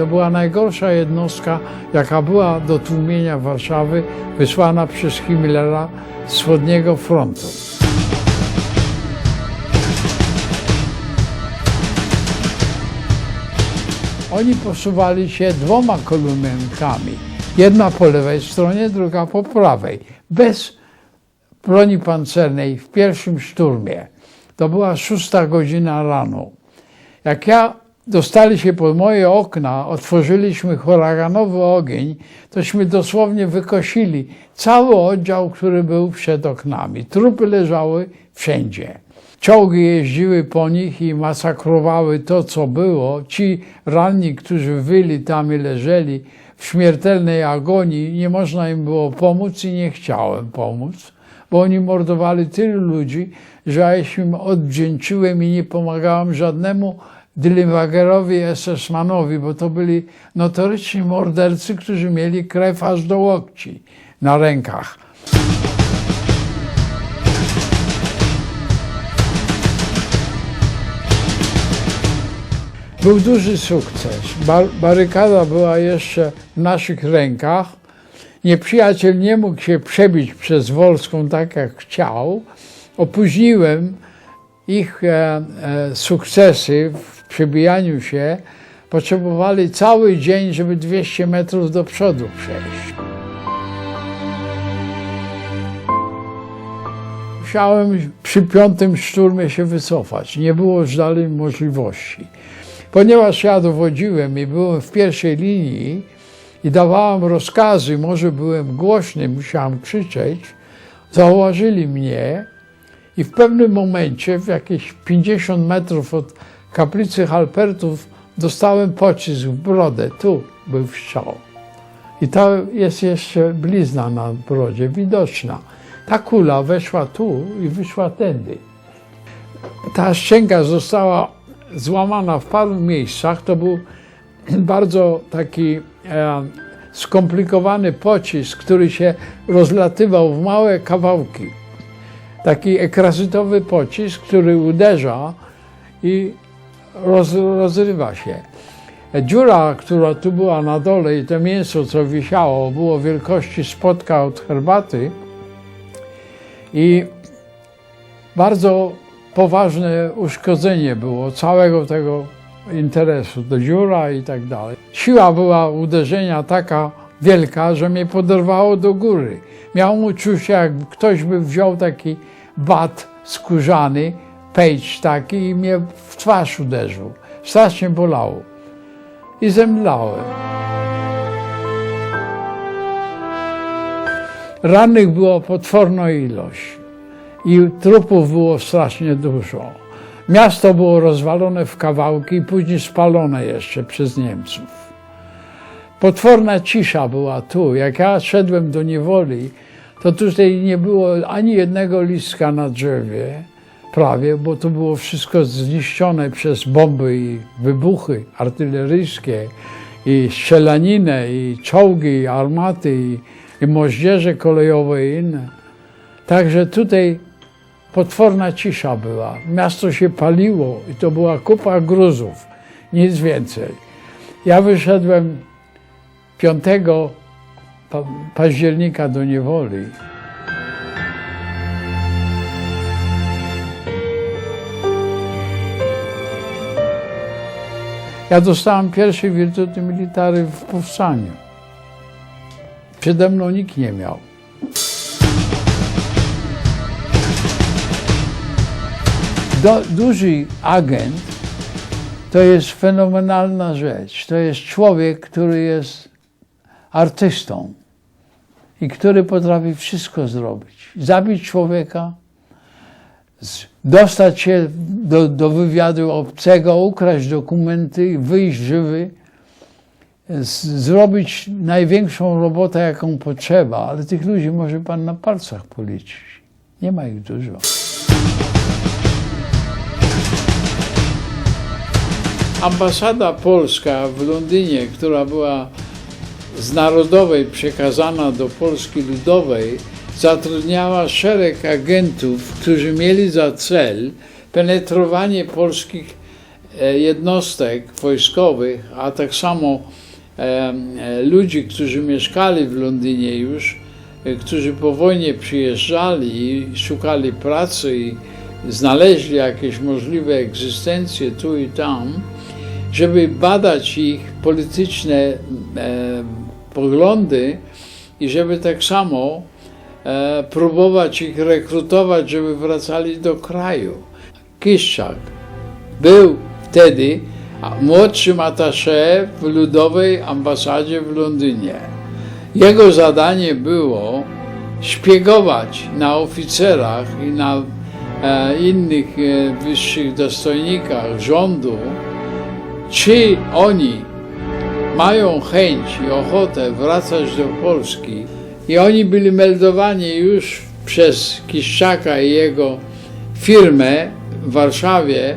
To była najgorsza jednostka, jaka była do tłumienia Warszawy, wysłana przez Himmlera z wschodniego frontu. Oni posuwali się dwoma kolunkami. Jedna po lewej stronie, druga po prawej. Bez broni pancernej w pierwszym szturmie. To była szósta godzina rano. Jak ja dostali się pod moje okna, otworzyliśmy huraganowy ogień, tośmy dosłownie wykosili cały oddział, który był przed oknami. Trupy leżały wszędzie. Czołgi jeździły po nich i masakrowały to, co było. Ci ranni, którzy wyli tam i leżeli w śmiertelnej agonii, nie można im było pomóc i nie chciałem pomóc, bo oni mordowali tylu ludzi, że ja się im odwdzięczyłem i nie pomagałem żadnemu Dillenwagerowi, SS-manowi, bo to byli notoryczni mordercy, którzy mieli krew aż do łokci na rękach. Był duży sukces. Bar barykada była jeszcze w naszych rękach. Nieprzyjaciel nie mógł się przebić przez Wolską tak, jak chciał. Opóźniłem ich e, e, sukcesy w przebijaniu się. Potrzebowali cały dzień, żeby 200 metrów do przodu przejść. Musiałem przy piątym szturmie się wycofać. Nie było już dalej możliwości. Ponieważ ja dowodziłem i byłem w pierwszej linii i dawałem rozkazy, może byłem głośny, musiałem krzyczeć, zauważyli mnie i w pewnym momencie, w jakieś 50 metrów od kaplicy Halpertów, dostałem pocisk w brodę. Tu był strzał. I to jest jeszcze blizna na brodzie, widoczna. Ta kula weszła tu i wyszła tędy. Ta szczęka została złamana w paru miejscach. To był bardzo taki e, skomplikowany pocisk, który się rozlatywał w małe kawałki. Taki ekrazytowy pocisk, który uderza i roz, rozrywa się. Dziura, która tu była na dole i to mięso, co wisiało, było wielkości spotka od herbaty i bardzo poważne uszkodzenie było całego tego interesu, do dziura i tak dalej. Siła była uderzenia taka wielka, że mnie poderwało do góry. Miałem uczucie, jak ktoś by wziął taki bat skórzany, pejcz taki i mnie w twarz uderzył. Strasznie bolało. I zemdlałem. Rannych było potworna ilość i trupów było strasznie dużo. Miasto było rozwalone w kawałki i później spalone jeszcze przez Niemców. Potworna cisza była tu. Jak ja szedłem do niewoli, to tutaj nie było ani jednego listka na drzewie, prawie, bo to było wszystko zniszczone przez bomby i wybuchy artyleryjskie, i strzelaninę, i czołgi, i armaty, i, i moździerze kolejowe i inne. Także tutaj potworna cisza była. Miasto się paliło i to była kupa gruzów, nic więcej. Ja wyszedłem 5 pa października do niewoli. Ja dostałem pierwsze wirtuty military w powstaniu. Przede mną nikt nie miał. Do, duży agent to jest fenomenalna rzecz. To jest człowiek, który jest artystą i który potrafi wszystko zrobić. Zabić człowieka, dostać się do, do wywiadu obcego, ukraść dokumenty, wyjść żywy, z, zrobić największą robotę, jaką potrzeba, ale tych ludzi może pan na palcach policzyć. Nie ma ich dużo. Ambasada polska w Londynie, która była z narodowej przekazana do Polski Ludowej, zatrudniała szereg agentów, którzy mieli za cel penetrowanie polskich e, jednostek wojskowych, a tak samo e, ludzi, którzy mieszkali w Londynie już, e, którzy po wojnie przyjeżdżali i szukali pracy i znaleźli jakieś możliwe egzystencje tu i tam, żeby badać ich polityczne poglądy i żeby tak samo próbować ich rekrutować, żeby wracali do kraju. Kiszczak był wtedy młodszym attaché w ludowej ambasadzie w Londynie. Jego zadanie było szpiegować na oficerach i na e, innych e, wyższych dostojnikach rządu, czy oni mają chęć i ochotę wracać do Polski. I oni byli meldowani już przez Kiszczaka i jego firmę w Warszawie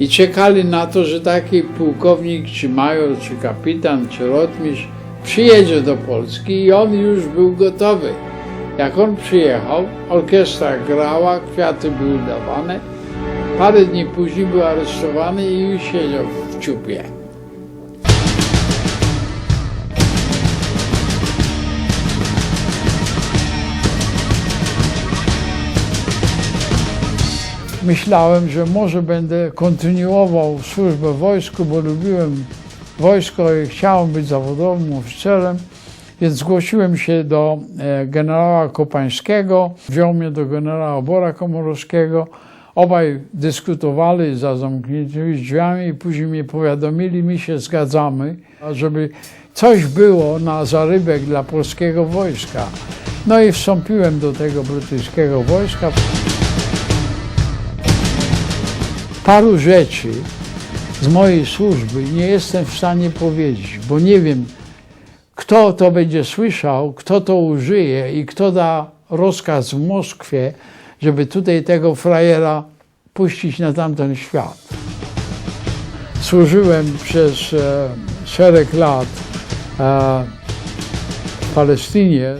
i czekali na to, że taki pułkownik, czy major, czy kapitan, czy rotmistrz przyjedzie do Polski i on już był gotowy. Jak on przyjechał, orkiestra grała, kwiaty były dawane. Parę dni później był aresztowany i już siedział w ciupie. Myślałem, że może będę kontynuował służbę w wojsku, bo lubiłem wojsko i chciałem być zawodowym oficerem, więc zgłosiłem się do e, generała Kopańskiego, wziął mnie do generała Bora Komorowskiego. Obaj dyskutowali za zamkniętymi drzwiami i później mnie powiadomili, my się zgadzamy, żeby coś było na zarybek dla polskiego wojska. No i wstąpiłem do tego brytyjskiego wojska. Paru rzeczy z mojej służby nie jestem w stanie powiedzieć, bo nie wiem, kto to będzie słyszał, kto to użyje i kto da rozkaz w Moskwie, żeby tutaj tego frajera puścić na tamten świat. Służyłem przez e, szereg lat e, w Palestynie.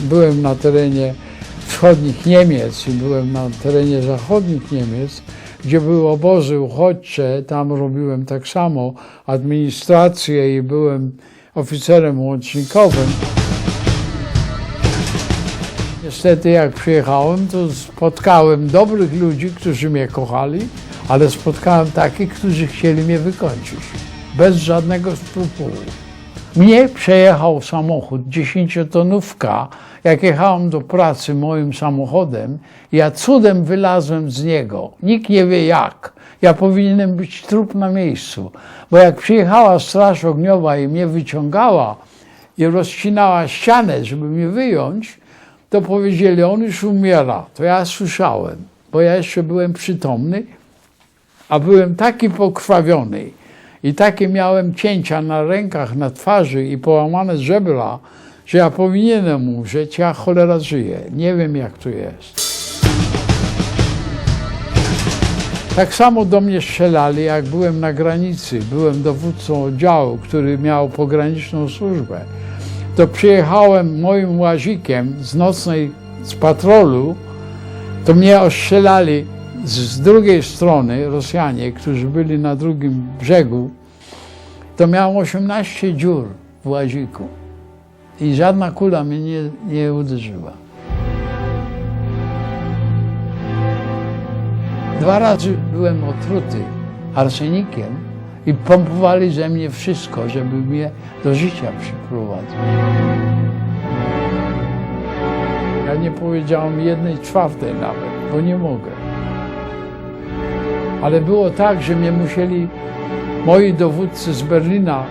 Byłem na terenie wschodnich Niemiec i byłem na terenie zachodnich Niemiec, gdzie były obozy uchodźcze. Tam robiłem tak samo administrację i byłem oficerem łącznikowym. Niestety, jak przyjechałem, to spotkałem dobrych ludzi, którzy mnie kochali, ale spotkałem takich, którzy chcieli mnie wykończyć. Bez żadnego skrupułu. Mnie przejechał samochód, dziesięciotonówka. Jak jechałem do pracy moim samochodem, ja cudem wylazłem z niego. Nikt nie wie jak. Ja powinienem być trup na miejscu. Bo jak przyjechała straż ogniowa i mnie wyciągała i rozcinała ścianę, żeby mnie wyjąć, to powiedzieli, on już umiera. To ja słyszałem, bo ja jeszcze byłem przytomny, a byłem taki pokrwawiony i takie miałem cięcia na rękach, na twarzy i połamane żebra, że ja powinienem umrzeć, ja cholera żyję. Nie wiem, jak to jest. Tak samo do mnie strzelali, jak byłem na granicy. Byłem dowódcą oddziału, który miał pograniczną służbę. To przyjechałem moim łazikiem z nocnej, z patrolu, to mnie ostrzelali z drugiej strony Rosjanie, którzy byli na drugim brzegu. To miałem 18 dziur w łaziku i żadna kula mnie nie, nie uderzyła. Dwa razy byłem otruty arsenikiem i pompowali ze mnie wszystko, żeby mnie do życia przyprowadzić. Ja nie powiedziałem jednej czwartej nawet, bo nie mogę. Ale było tak, że mnie musieli moi dowódcy z Berlina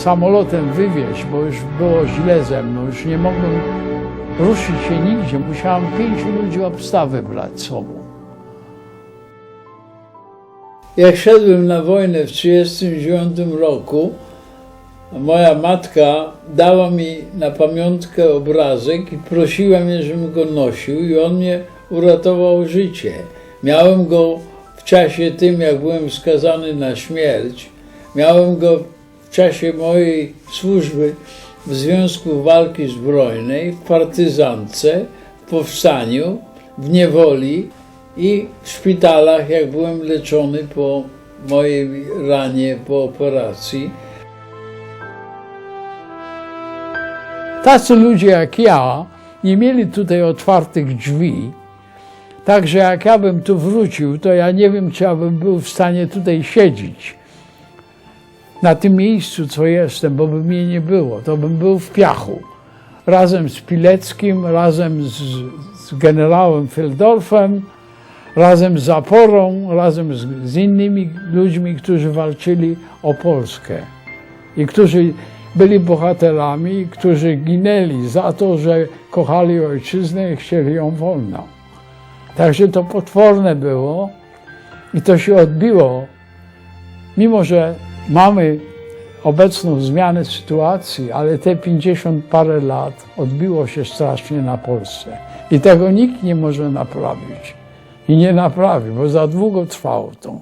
samolotem wywieźć, bo już było źle ze mną, już nie mogłem ruszyć się nigdzie. Musiałem pięciu ludzi obstawę brać sobą. Jak szedłem na wojnę w 1939 roku, moja matka dała mi na pamiątkę obrazek i prosiła mnie, żebym go nosił i on mnie uratował życie. Miałem go w czasie tym, jak byłem skazany na śmierć. Miałem go w czasie mojej służby w Związku Walki Zbrojnej, w partyzance, w powstaniu, w niewoli i w szpitalach, jak byłem leczony po mojej ranie po operacji. Tacy ludzie jak ja nie mieli tutaj otwartych drzwi. Także jak ja bym tu wrócił, to ja nie wiem, czy ja bym był w stanie tutaj siedzieć. Na tym miejscu, co jestem, bo by mnie nie było. To bym był w piachu. Razem z Pileckim, razem z, z generałem Feldorfem, razem z Zaporą, razem z, z innymi ludźmi, którzy walczyli o Polskę i którzy byli bohaterami, którzy ginęli za to, że kochali ojczyznę i chcieli ją wolną. Także to potworne było i to się odbiło, mimo że mamy obecną zmianę sytuacji, ale te 50 parę lat odbiło się strasznie na Polsce. I tego nikt nie może naprawić. I nie naprawi, bo za długo trwało to.